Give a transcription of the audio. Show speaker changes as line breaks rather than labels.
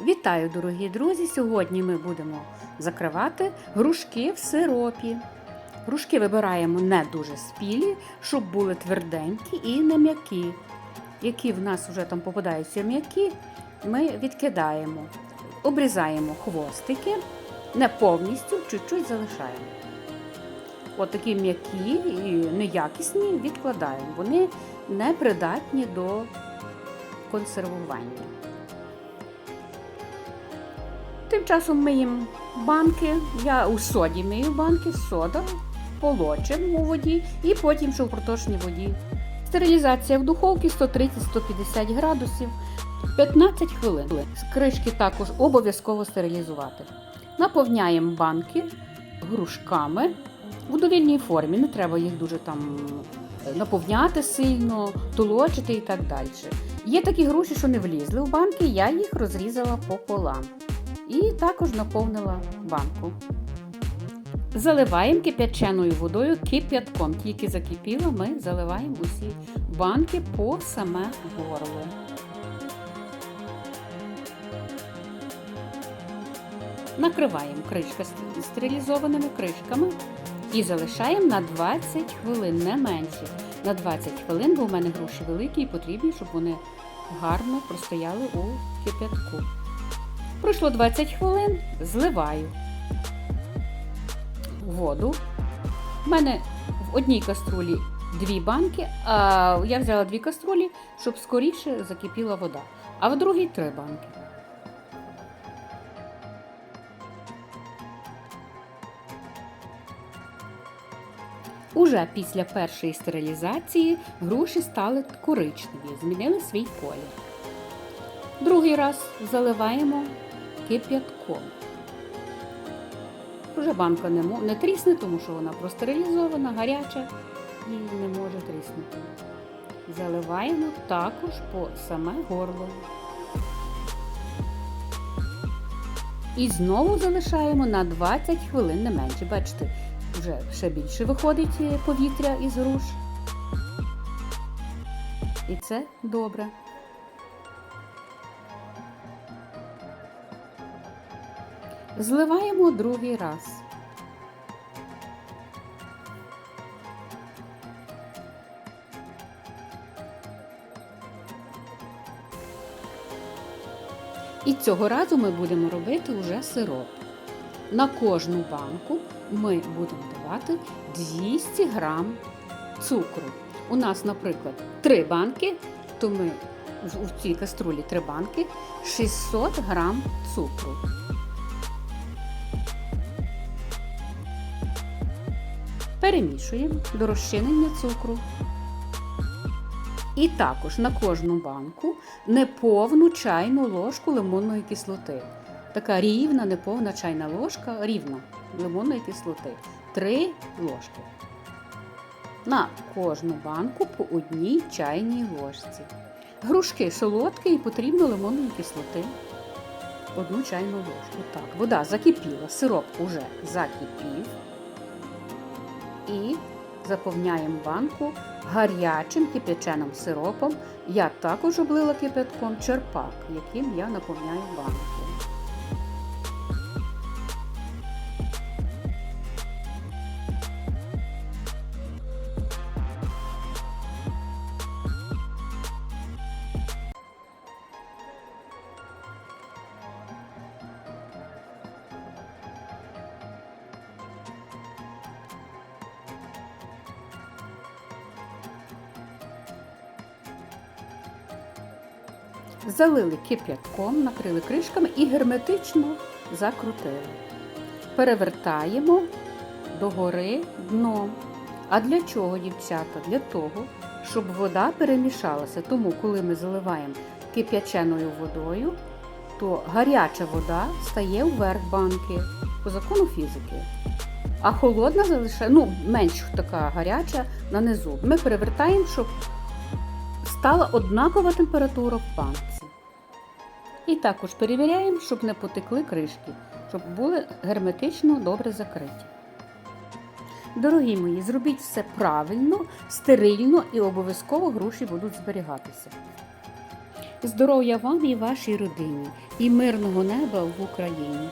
Вітаю, дорогі друзі! Сьогодні ми будемо закривати грушки в сиропі. Грушки вибираємо не дуже спілі, щоб були тверденькі і не м'які. Які в нас вже там попадаються м'які, ми відкидаємо, обрізаємо хвостики, не повністю, чуть-чуть залишаємо. От такі м'які і неякісні відкладаємо. Вони не придатні до консервування. Тим часом миємо банки. Я у соді мию банки, сода, полочимо у воді і потім, що в проточній воді. Стерилізація в духовці 130-150 градусів 15 хвилин. Кришки також обов'язково стерилізувати. Наповняємо банки грушками в довільній формі. Не треба їх дуже там наповняти сильно, толочити і так далі. Є такі груші, що не влізли в банки, я їх розрізала пополам. І також наповнила банку. Заливаємо кип'яченою водою кип'ятком. Тільки закипіло, ми заливаємо усі банки по саме горло. Накриваємо кришка стерилізованими кришками і залишаємо на 20 хвилин, не менше. На 20 хвилин, бо в мене груші великі і потрібні, щоб вони гарно простояли у кип'ятку. Пройшло 20 хвилин, зливаю воду. У мене в одній каструлі дві банки, а я взяла дві каструлі, щоб скоріше закипіла вода, а в другій три банки. Уже після першої стерилізації груші стали коричневі, змінили свій колір. Другий раз заливаємо кип'ятком. Вже банка не, не трісне, тому що вона простерилізована, гаряча і не може тріснути. Заливаємо також по саме горло. І знову залишаємо на 20 хвилин не менше. Бачите, вже ще більше виходить е, повітря із груш. І це добре. Зливаємо другий раз. І цього разу ми будемо робити вже сироп. На кожну банку ми будемо давати 200 грам цукру. У нас, наприклад, 3 банки, то ми в цій каструлі 3 банки 600 грам цукру. Перемішуємо до розчинення цукру. І також на кожну банку неповну чайну ложку лимонної кислоти. Така рівна, неповна чайна ложка, рівна лимонної кислоти. Три ложки. На кожну банку по одній чайній ложці. Грушки солодкі і потрібно лимонної кислоти. Одну чайну ложку. Так, вода закипіла, сироп уже закипів. І заповняємо банку гарячим кип'яченим сиропом. Я також облила кип'ятком черпак, яким я наповняю банку. Залили кип'ятком, накрили кришками і герметично закрутили. Перевертаємо догори дном. А для чого, дівчата? Для того, щоб вода перемішалася. Тому, коли ми заливаємо кип'яченою водою, то гаряча вода стає вверх банки по закону фізики. А холодна залишає, ну, менш така гаряча на низу. Ми перевертаємо, щоб стала однакова температура в банці. І також перевіряємо, щоб не потекли кришки, щоб були герметично добре закриті. Дорогі мої, зробіть все правильно, стерильно і обов'язково груші будуть зберігатися. Здоров'я вам і вашій родині, і мирного неба в Україні.